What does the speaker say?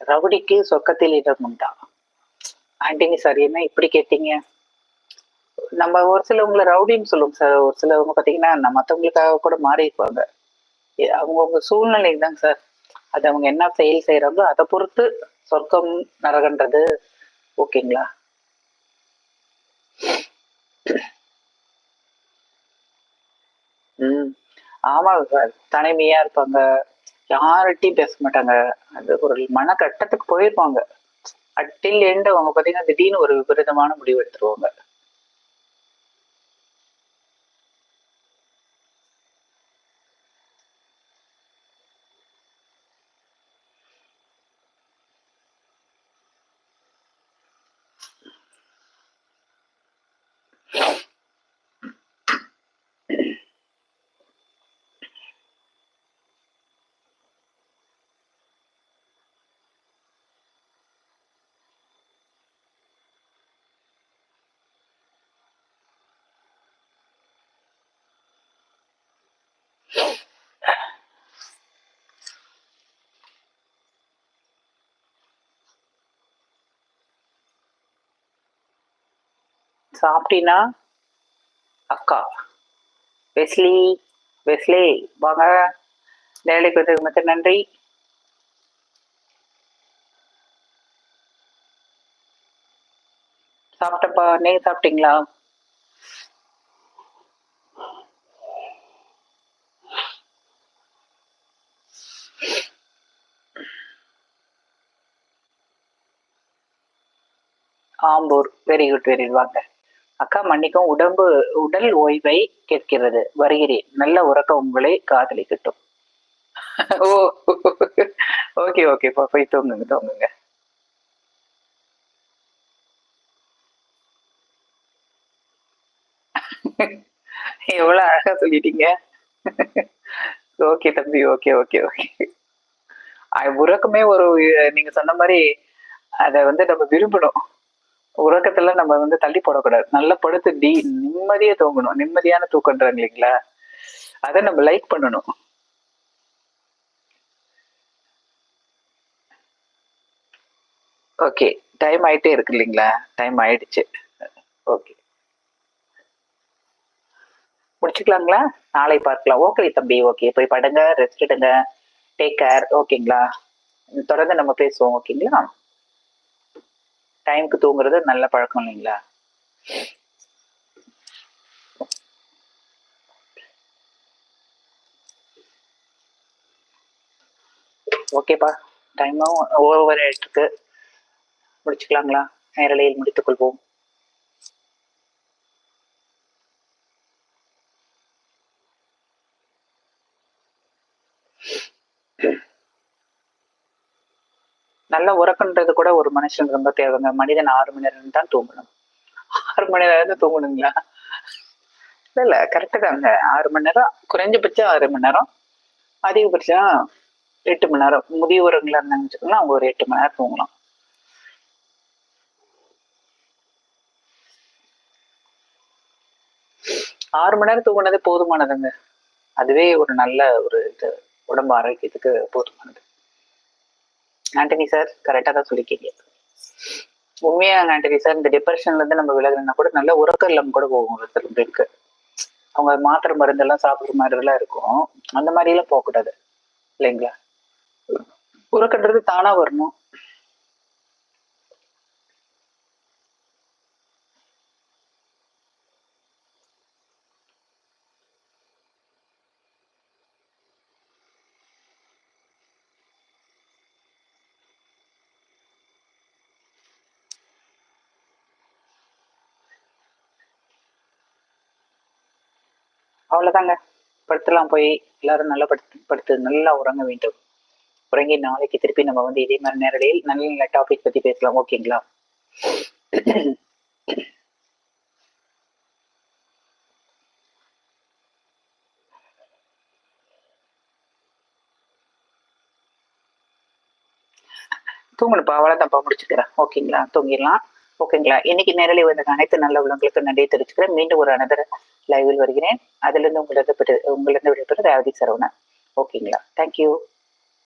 ரவுடிக்கு சொர்க்கத்தில் இடம் உண்டா? ஆண்டனி சார் என்ன இப்படி கேட்டீங்க? நம்ம ஒரு சிலவங்களை ரவுடின்னு சொல்லுவோம் சார் ஒரு சிலவங்க பார்த்தீங்கன்னா நம்ம மற்றவங்களுக்காக கூட மாறிக்குவாங்க அவங்கவுங்க சூழ்நிலைக்கு சூழ்நிலை தாங்க சார் அது அவங்க என்ன செயல் செய்கிறாங்களோ அதை பொறுத்து சொர்க்கம் நரகன்றது. ஓகேங்களா? ம். ஆமாங்க சார் தனிமையா இருப்பாங்க. யார்கிட்டயும் பேச மாட்டாங்க. அது ஒரு மன கட்டத்துக்கு போயிருப்பாங்க அட்டில் எண்டு அவங்க பார்த்தீங்கன்னா திடீர்னு ஒரு விபரீதமான முடிவு எடுத்துருவாங்க. சாப்பிட்டீனா அக்கா வெஸ்லி வெஸ்லே வாங்க. வேலைக்கு வந்ததுக்கு மட்டும் நன்றி. சாப்பிட்டப்பா நீங்க சாப்பிட்டீங்களா? ஆம்பூர். வெரி குட் வெரி வாங்க. அக்கா மன்னிக்கும் உடம்பு உடல் ஓய்வை கேட்கிறது. வருகிறேன். நல்ல உறக்கம் உங்களை காதலிக்கட்டும். ஓ ஓகே ஓகே. போய் தூங்குங்க தூங்குங்க. எவ்வளவு அழகா சொல்லிட்டீங்க. ஓகே தம்பி. Okay okay okay. உறக்கமே ஒரு நீங்க சொன்ன மாதிரி அதை வந்து நம்ம விரும்பணும். உறக்கத்துல நம்ம வந்து தள்ளி போடக்கூடாது. நல்லா படுத்து டி நிம்மதியா தூங்கணும். நிம்மதியான தூக்கன்றாங்க இல்லைங்களா? அதை நம்ம லைக் பண்ணணும். ஓகே டைம் ஆயிட்டே இருக்கு இல்லைங்களா? டைம் ஆயிடுச்சு. ஓகே முடிச்சுக்கலாங்களா? நாளை பார்க்கலாம். ஓகே தம்பி ஓகே போய் படுங்க ரெஸ்ட் எடுங்க. டேக் கேர் ஓகேங்களா தொடர்ந்து நம்ம பேசுவோம் ஓகேங்களா டைமுக்கு தூங்குறது நல்ல பழக்கம் இல்லைங்களா? ஓகேப்பா. டைமும் ஓவர் ஆயிட்டு முடிச்சுக்கலாங்களா? நேரலையில் முடித்துக் நல்ல உறக்கன்றது கூட ஒரு மனுஷனுக்கு ரொம்ப தேவைங்க. மனிதன் ஆறு மணி நேரம் தான் தூங்கணும். ஆறு மணி நேரம் தூங்கணுங்களா? இல்ல இல்ல கரெக்டு தாங்க. ஆறு மணி நேரம் குறைஞ்சபட்சம் ஆறு மணி நேரம். அதிகபட்சம் எட்டு மணி நேரம். முதியவர்களா இருந்தாங்கன்னு அவங்க ஒரு எட்டு மணி நேரம் தூங்கலாம். ஆறு மணி நேரம் தூங்கினது போதுமானதுங்க. அதுவே ஒரு நல்ல ஒரு இது உடம்பு ஆரோக்கியத்துக்கு போதுமானது. ஆண்டனி சார் கரெக்டாக தான் சொல்லிக்கிறீங்க உண்மையா ஆண்டனி சார் இந்த டிப்ரெஷன்ல இருந்து நம்ம விலகணும்னா கூட நல்ல உறக்கம் இல்லாம கூட போகும் ஒருத்தருக்கு பேருக்கு அவங்க மாத்திரை மருந்தெல்லாம் சாப்பிடுற மாதிரி எல்லாம் இருக்கும். அந்த மாதிரி எல்லாம் போகக்கூடாது. இல்லைங்களா? உறக்கன்றது தானா வரணும். அவ்வளவுதாங்க. படுத்தலாம் போய். எல்லாரும் நல்லா படுத்து படுத்து நல்லா உறங்க வேண்டும். உறங்கி நாளைக்கு திருப்பி நம்ம வந்து இதே மாதிரி நேரடியில் நல்ல நல்ல டாபிக் பத்தி பேசலாம். ஓகேங்களா தூங்கணுப்பா அவ்வளோதான்ப்பா முடிச்சுக்கிறேன். ஓகேங்களா தூங்கிடலாம். ஓகேங்களா? இன்னைக்கு நேரலை வந்த அனைத்து நல்ல உள்ளங்களுக்கு நன்றி தெரிவிச்சுக்கிறேன். மீண்டும் ஒரு அனதர் லைவில் வருகிறேன். அதுலேருந்து உங்களது உங்களிருந்து விடைபெறுவது ரேவதி சரவணன். ஓகேங்களா? தேங்க்யூ